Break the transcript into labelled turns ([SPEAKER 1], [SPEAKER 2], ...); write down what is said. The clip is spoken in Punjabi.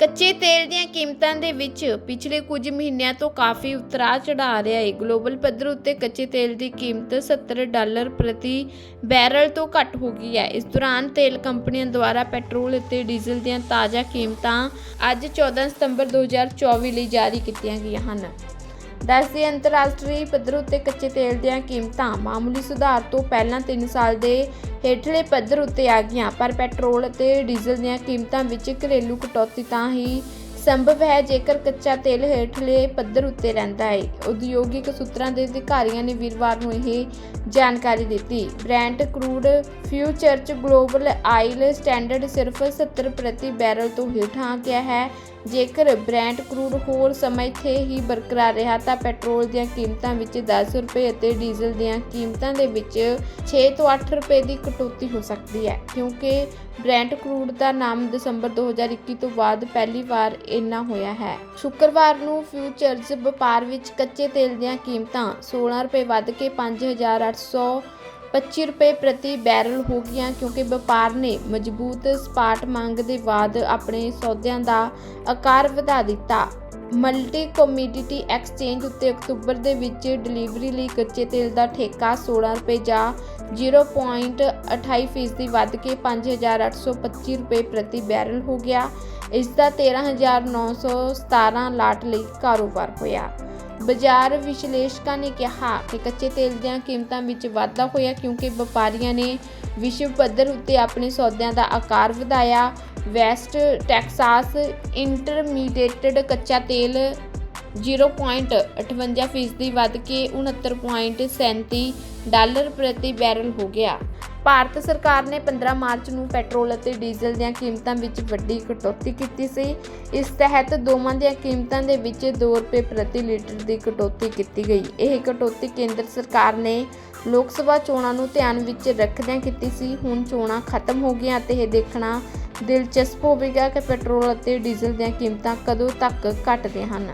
[SPEAKER 1] ਕੱਚੇ ਤੇਲ ਦੀਆਂ ਕੀਮਤਾਂ ਦੇ ਵਿੱਚ ਪਿਛਲੇ ਕੁਝ ਮਹੀਨਿਆਂ ਤੋਂ ਕਾਫੀ ਉਤਰਾਅ ਚੜ੍ਹਾ ਰਿਹਾ ਹੈ ਗਲੋਬਲ ਪੱਧਰ ਉੱਤੇ ਕੱਚੇ ਤੇਲ ਦੀ ਕੀਮਤ 70 ਡਾਲਰ ਪ੍ਰਤੀ ਬੈਰਲ ਤੋਂ ਘੱਟ ਹੋ ਗਈ ਹੈ। ਇਸ ਦੌਰਾਨ ਤੇਲ ਕੰਪਨੀਆਂ ਦੁਆਰਾ ਪੈਟਰੋਲ ਅਤੇ ਡੀਜ਼ਲ ਦੀਆਂ ਤਾਜ਼ਾ ਕੀਮਤਾਂ ਅੱਜ 14 ਸਤੰਬਰ 2024 ਲਈ ਜਾਰੀ ਕੀਤੀਆਂ ਗਈਆਂ ਹਨ। ਦੱਸਦੇ ਅੰਤਰਰਾਸ਼ਟਰੀ ਪੱਧਰ ਉੱਤੇ ਕੱਚੇ ਤੇਲ ਦੀਆਂ ਕੀਮਤਾਂ ਮਾਮੂਲੀ ਸੁਧਾਰ ਤੋਂ ਪਹਿਲਾਂ 3 ਸਾਲ ਦੇ ਹੇਠਲੇ ਪੱਧਰ ਉੱਤੇ ਆ ਗਈਆਂ, ਪਰ ਪੈਟਰੋਲ ਅਤੇ ਡੀਜ਼ਲ ਦੀਆਂ ਕੀਮਤਾਂ ਵਿੱਚ ਘਰੇਲੂ ਕਟੌਤੀ ਤਾਂ ਹੀ ਸੰਭਵ ਹੈ ਜੇਕਰ ਕੱਚਾ ਤੇਲ ਹੇਠਲੇ ਪੱਧਰ ਉੱਤੇ ਰਹਿੰਦਾ ਹੈ। ਉਦਯੋਗਿਕ ਸੂਤਰਾਂ ਦੇ ਅਧਿਕਾਰੀਆਂ ਨੇ ਵੀਰਵਾਰ ਨੂੰ ਇਹ ਜਾਣਕਾਰੀ ਦਿੱਤੀ। ਬ੍ਰੈਂਟ ਕਰੂਡ ਫਿਊਚਰ ਚ ਗਲੋਬਲ ਆਇਲ ਸਟੈਂਡਰਡ ਸਿਰਫ 70 ਪ੍ਰਤੀ ਬੈਰਲ ਤੋਂ ਹੇਠਾਂ ਆ ਗਿਆ ਹੈ। ਜੇਕਰ ਬ੍ਰੈਂਟ ਕਰੂਡ ਹੋਰ ਸਮੇਂ ਇੱਥੇ ਹੀ ਬਰਕਰਾਰ ਰਿਹਾ ਤਾਂ ਪੈਟਰੋਲ ਦੀਆਂ ਕੀਮਤਾਂ ਵਿੱਚ 10 ਰੁਪਏ ਅਤੇ ਡੀਜ਼ਲ ਦੀਆਂ ਕੀਮਤਾਂ ਦੇ ਵਿੱਚ 6 ਤੋਂ 8 ਰੁਪਏ ਦੀ ਕਟੌਤੀ ਹੋ ਸਕਦੀ ਹੈ। ਕਿਉਂਕਿ ਬ੍ਰੈਂਟ ਕਰੂਡ ਦਾ ਨਾਮ ਦਸੰਬਰ 2021 ਤੋਂ ਬਾਅਦ ਪਹਿਲੀ ਵਾਰ ਇੰਨਾ ਹੋਇਆ ਹੈ। ਸ਼ੁੱਕਰਵਾਰ ਨੂੰ ਫਿਊਚਰਸ ਵਪਾਰ ਵਿੱਚ ਕੱਚੇ ਤੇਲ ਦੀਆਂ ਕੀਮਤਾਂ 16 ਰੁਪਏ ਵੱਧ ਕੇ 5800 25 ਰੁਪਏ ਪ੍ਰਤੀ ਬੈਰਲ ਹੋ ਗਈਆਂ ਕਿਉਂਕਿ ਵਪਾਰ ਨੇ ਮਜ਼ਬੂਤ ਸਪਾਟ ਮੰਗ ਦੇ ਬਾਅਦ ਆਪਣੇ ਸੌਦਿਆਂ ਦਾ ਆਕਾਰ ਵਧਾ ਦਿੱਤਾ। ਮਲਟੀ ਕਮੋਡਿਟੀ ਐਕਸਚੇਂਜ ਉੱਤੇ ਅਕਤੂਬਰ ਦੇ ਵਿੱਚ ਡਿਲੀਵਰੀ ਲਈ ਕੱਚੇ ਤੇਲ ਦਾ ਠੇਕਾ 16 ਰੁਪਏ ਜਾਂ 0.28 ਫੀਸਦੀ ਵੱਧ ਕੇ 5825 ਰੁਪਏ ਪ੍ਰਤੀ ਬੈਰਲ ਹੋ ਗਿਆ। ਇਸ ਦਾ 13917 ਲਾਟ ਲਈ ਕਾਰੋਬਾਰ ਹੋਇਆ। ਬਾਜ਼ਾਰ ਵਿਸ਼ਲੇਸ਼ਕਾਂ ਨੇ ਕਿਹਾ ਕਿ ਕੱਚੇ ਤੇਲ ਦੀਆਂ ਕੀਮਤਾਂ ਵਿੱਚ ਵਾਧਾ ਹੋਇਆ ਕਿਉਂਕਿ ਵਪਾਰੀਆਂ ਨੇ ਵਿਸ਼ਵ ਪੱਧਰ ਉੱਤੇ ਆਪਣੇ ਸੌਦਿਆਂ ਦਾ ਆਕਾਰ ਵਧਾਇਆ। ਵੈਸਟ ਟੈਕਸਾਸ ਇੰਟਰਮੀਡੀਏਟਡ ਕੱਚਾ ਤੇਲ 0.58 ਫੀਸਦੀ ਵੱਧ ਕੇ 69.37 ਡਾਲਰ ਪ੍ਰਤੀ ਬੈਰਲ ਹੋ ਗਿਆ। ਭਾਰਤ ਸਰਕਾਰ ਨੇ 15 ਮਾਰਚ ਨੂੰ ਪੈਟਰੋਲ ਅਤੇ ਡੀਜ਼ਲ ਦੀਆਂ ਕੀਮਤਾਂ ਵਿੱਚ ਵੱਡੀ ਕਟੌਤੀ ਕੀਤੀ ਸੀ। ਇਸ ਤਹਿਤ ਦੋਵਾਂ ਦੀਆਂ ਕੀਮਤਾਂ ਦੇ ਵਿੱਚ 2 ਰੁਪਏ ਪ੍ਰਤੀ ਲੀਟਰ ਦੀ ਕਟੌਤੀ ਕੀਤੀ ਗਈ। ਇਹ ਕਟੌਤੀ ਕੇਂਦਰ ਸਰਕਾਰ ਨੇ ਲੋਕ ਸਭਾ ਚੋਣਾਂ ਨੂੰ ਧਿਆਨ ਵਿੱਚ ਰੱਖਦਿਆਂ ਕੀਤੀ ਸੀ। ਹੁਣ ਚੋਣਾਂ ਖਤਮ ਹੋ ਗਈਆਂ ਅਤੇ ਇਹ ਦੇਖਣਾ ਦਿਲਚਸਪ ਹੋਵੇਗਾ ਕਿ ਪੈਟਰੋਲ ਅਤੇ ਡੀਜ਼ਲ ਦੀਆਂ ਕੀਮਤਾਂ ਕਦੋਂ ਤੱਕ ਘਟਦੀਆਂ ਹਨ।